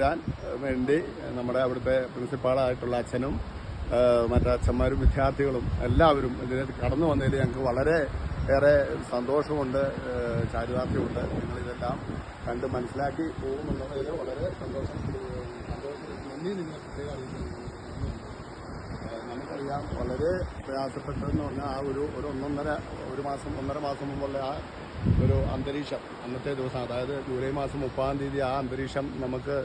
ചെയ്യാൻ വേണ്ടി നമ്മുടെ അവിടുത്തെ പ്രിൻസിപ്പാളായിട്ടുള്ള അച്ഛനും മറ്റച്ഛന്മാരും വിദ്യാർത്ഥികളും എല്ലാവരും ഇതിനെ കടന്നു വന്നതിൽ ഞങ്ങൾക്ക് വളരെ ഏറെ സന്തോഷമുണ്ട് ചാരിതാർത്ഥ്യമുണ്ട് നിങ്ങളിതെല്ലാം കണ്ട് മനസ്സിലാക്കി പോകുമെന്നുള്ളതിൽ വളരെ സന്തോഷം നന്ദി നിങ്ങൾ പ്രത്യേകം നമുക്കറിയാം വളരെ പ്രയാസപ്പെട്ടതെന്ന് പറഞ്ഞാൽ ആ ഒരു ഒരു ഒന്നൊന്നര ഒരു മാസം ഒന്നര മാസം മുമ്പുള്ള ആ ഒരു അന്തരീക്ഷം അന്നത്തെ ദിവസം അതായത് ജൂലൈ മാസം മുപ്പതാം തീയതി ആ അന്തരീക്ഷം നമുക്ക്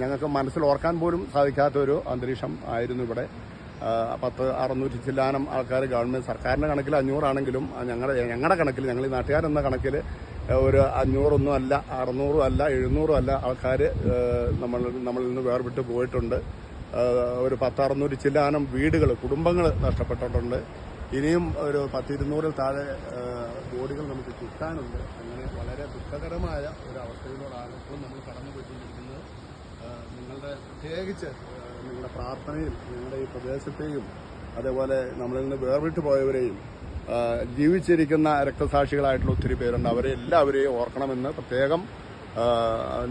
ഞങ്ങൾക്ക് മനസ്സിൽ ഓർക്കാൻ പോലും സാധിക്കാത്ത ഒരു അന്തരീക്ഷം ആയിരുന്നു ഇവിടെ. പത്ത് അറുന്നൂറ്റി ചില്ലാനം ആൾക്കാർ ഗവൺമെന്റ് സർക്കാരിന്റെ കണക്കിൽ അഞ്ഞൂറാണെങ്കിലും ഞങ്ങളുടെ ഞങ്ങളുടെ കണക്കിൽ ഞങ്ങൾ ഈ നാട്ടുകാരെന്ന കണക്കിൽ ഒരു അഞ്ഞൂറൊന്നും അല്ല അറുന്നൂറും അല്ല എഴുന്നൂറും അല്ല ആൾക്കാർ നമ്മൾ നമ്മളിൽ നിന്ന് വേർപെട്ട് പോയിട്ടുണ്ട്. ഒരു പത്തറുന്നൂറ് ചില്ലാനം വീടുകൾ കുടുംബങ്ങൾ നഷ്ടപ്പെട്ടിട്ടുണ്ട്. ഇനിയും ഒരു പത്തിരുന്നൂറിൽ താഴെ ബോഡികൾ നമുക്ക് കിട്ടാനുണ്ട്. അങ്ങനെ വളരെ ദുഃഖകരമായ ഒരു അവസ്ഥയിലൂടെയാണ് ഇപ്പോൾ നമ്മൾ കടന്നുപോയിക്കൊണ്ടിരിക്കുന്നത്. ആഹ് നിങ്ങളുടെ പ്രത്യേകിച്ച് നിങ്ങളുടെ പ്രാർത്ഥനയും നിങ്ങളുടെ ഈ പ്രദേശത്തെയും അതേപോലെ നമ്മളിൽ നിന്ന് വേർവിട്ട് പോയവരെയും ജീവിച്ചിരിക്കുന്ന രക്തസാക്ഷികളായിട്ടുള്ള ഒത്തിരി പേരുണ്ട്. അവരെ എല്ലാവരെയും ഓർക്കണമെന്ന് പ്രത്യേകം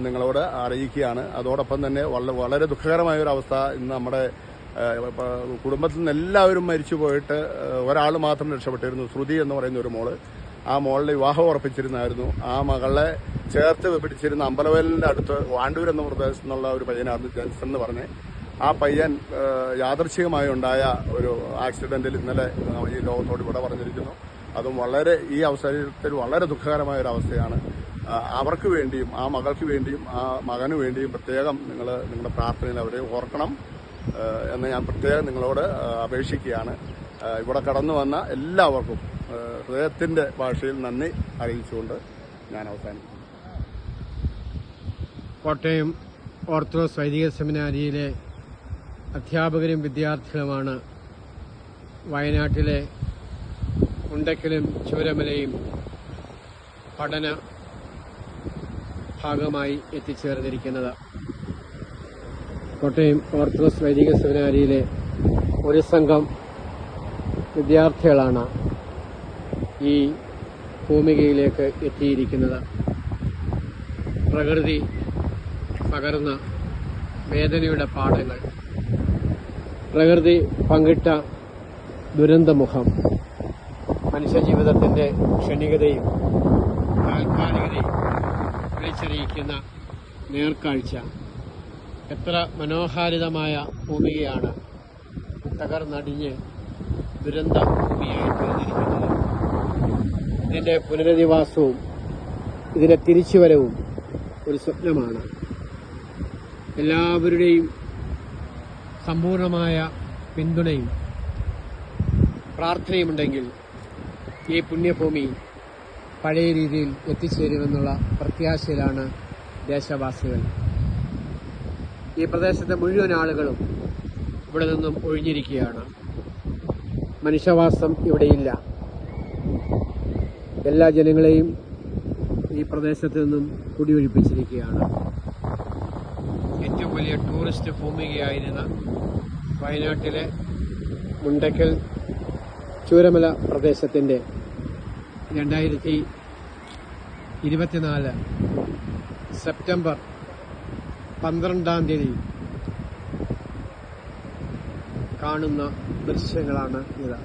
നിങ്ങളോട് അറിയിക്കുകയാണ്. അതോടൊപ്പം തന്നെ വളരെ ദുഃഖകരമായ ഒരു അവസ്ഥ ഇന്ന് നമ്മുടെ കുടുംബത്തിൽ നിന്ന് എല്ലാവരും മരിച്ചു പോയിട്ട് ഒരാൾ മാത്രം രക്ഷപ്പെട്ടിരുന്നു. ശ്രുതി എന്ന് പറയുന്ന ഒരു മോൾ. ആ മോളുടെ വിവാഹം ഉറപ്പിച്ചിരുന്നായിരുന്നു. ആ മകളെ ചേർത്ത് പിടിച്ചിരുന്ന അമ്പലവയലിന്റെ അടുത്ത് വാണ്ടൂർ എന്ന പ്രദേശത്തു നിന്നുള്ള ഒരു പയ്യനായിരുന്നു ജെൻസൺ എന്ന് പറഞ്ഞ്. ആ പയ്യൻ യാദർച്ഛികമായി ഉണ്ടായ ഒരു ആക്സിഡന്റിൽ ഇന്നലെ ഈ ലോകത്തോട് ഇവിടെ പറഞ്ഞിരിക്കുന്നു. അതും വളരെ ഈ അവസരത്തിൽ വളരെ ദുഃഖകരമായ ഒരു അവസ്ഥയാണ്. അവർക്ക് വേണ്ടിയും ആ മകൾക്ക് വേണ്ടിയും ആ മകന് വേണ്ടിയും പ്രത്യേകം നിങ്ങൾ നിങ്ങളുടെ പ്രാർത്ഥനയിൽ അവരെ ഓർക്കണം എന്ന് ഞാൻ പ്രത്യേകം നിങ്ങളോട് അപേക്ഷിക്കുകയാണ്. ഇവിടെ കടന്നു വന്ന എല്ലാവർക്കും ആ, ഹൃദയത്തിന്റെ ഭാഷയിൽ നന്ദി അറിയിച്ചുകൊണ്ട് ഞാൻ അവസാനിക്കുന്നു. കോട്ടയം ഓർത്തഡോക്സ് വൈദിക സെമിനാരിയിലെ അധ്യാപകരും വിദ്യാർത്ഥികളുമാണ് വയനാട്ടിലെ ഉണ്ടക്കലും ചൂരമലയും പഠന ഭാഗമായി എത്തിച്ചേർന്നിരിക്കുന്നത്. കോട്ടയം ഓർത്തഡോക്സ് വൈദിക സെമിനാരിയിലെ ഒരു സംഘം വിദ്യാർത്ഥികളാണ്. ഈ ഭൂമികയിലേക്ക് എത്തിയിരിക്കുന്നത്. പ്രകൃതി പകർന്ന വേദനയുടെ പാഠങ്ങൾ. പ്രകൃതി പങ്കിട്ട ദുരന്തമുഖം. മനുഷ്യജീവിതത്തിന്റെ ക്ഷണികതയും താൽക്കാലികതയും വിളിച്ചറിയിക്കുന്ന നേർക്കാഴ്ച. എത്ര മനോഹാരിതമായ ഭൂമികയാണ് തകർന്നടിഞ്ഞ് ദുരന്ത ഭൂമിയായി തീർന്നിരിക്കുന്നത് ഇതിന്റെ പുനരധിവാസവും ഇതിന്റെ തിരിച്ചുവരവും ഒരു സ്വപ്നമാണ്. എല്ലാവരുടെയും സമ്പൂർണമായ പിന്തുണയും പ്രാർത്ഥനയുമുണ്ടെങ്കിൽ ഈ പുണ്യഭൂമി പഴയ രീതിയിൽ എത്തിച്ചേരുമെന്നുള്ള പ്രത്യാശയിലാണ് ദേശവാസികൾ. ഈ പ്രദേശത്തെ മുഴുവൻ ആളുകളും ഇവിടെ നിന്നും ഒഴിഞ്ഞിരിക്കുകയാണ്. മനുഷ്യവാസം ഇവിടെയില്ല. എല്ലാ ജനങ്ങളെയും ഈ പ്രദേശത്ത് നിന്നും കുടിയൊഴിപ്പിച്ചിരിക്കുകയാണ്. ഏറ്റവും വലിയ ടൂറിസ്റ്റ് ഭൂമികയായിരുന്ന വയനാട്ടിലെ മുണ്ടക്കൽ ചൂരമല പ്രദേശത്തിന്റെ രണ്ടായിരത്തി ഇരുപത്തിനാല് സെപ്റ്റംബർ പന്ത്രണ്ടാം തീയതി കാണുന്ന ദൃശ്യങ്ങളാണ് ഇത്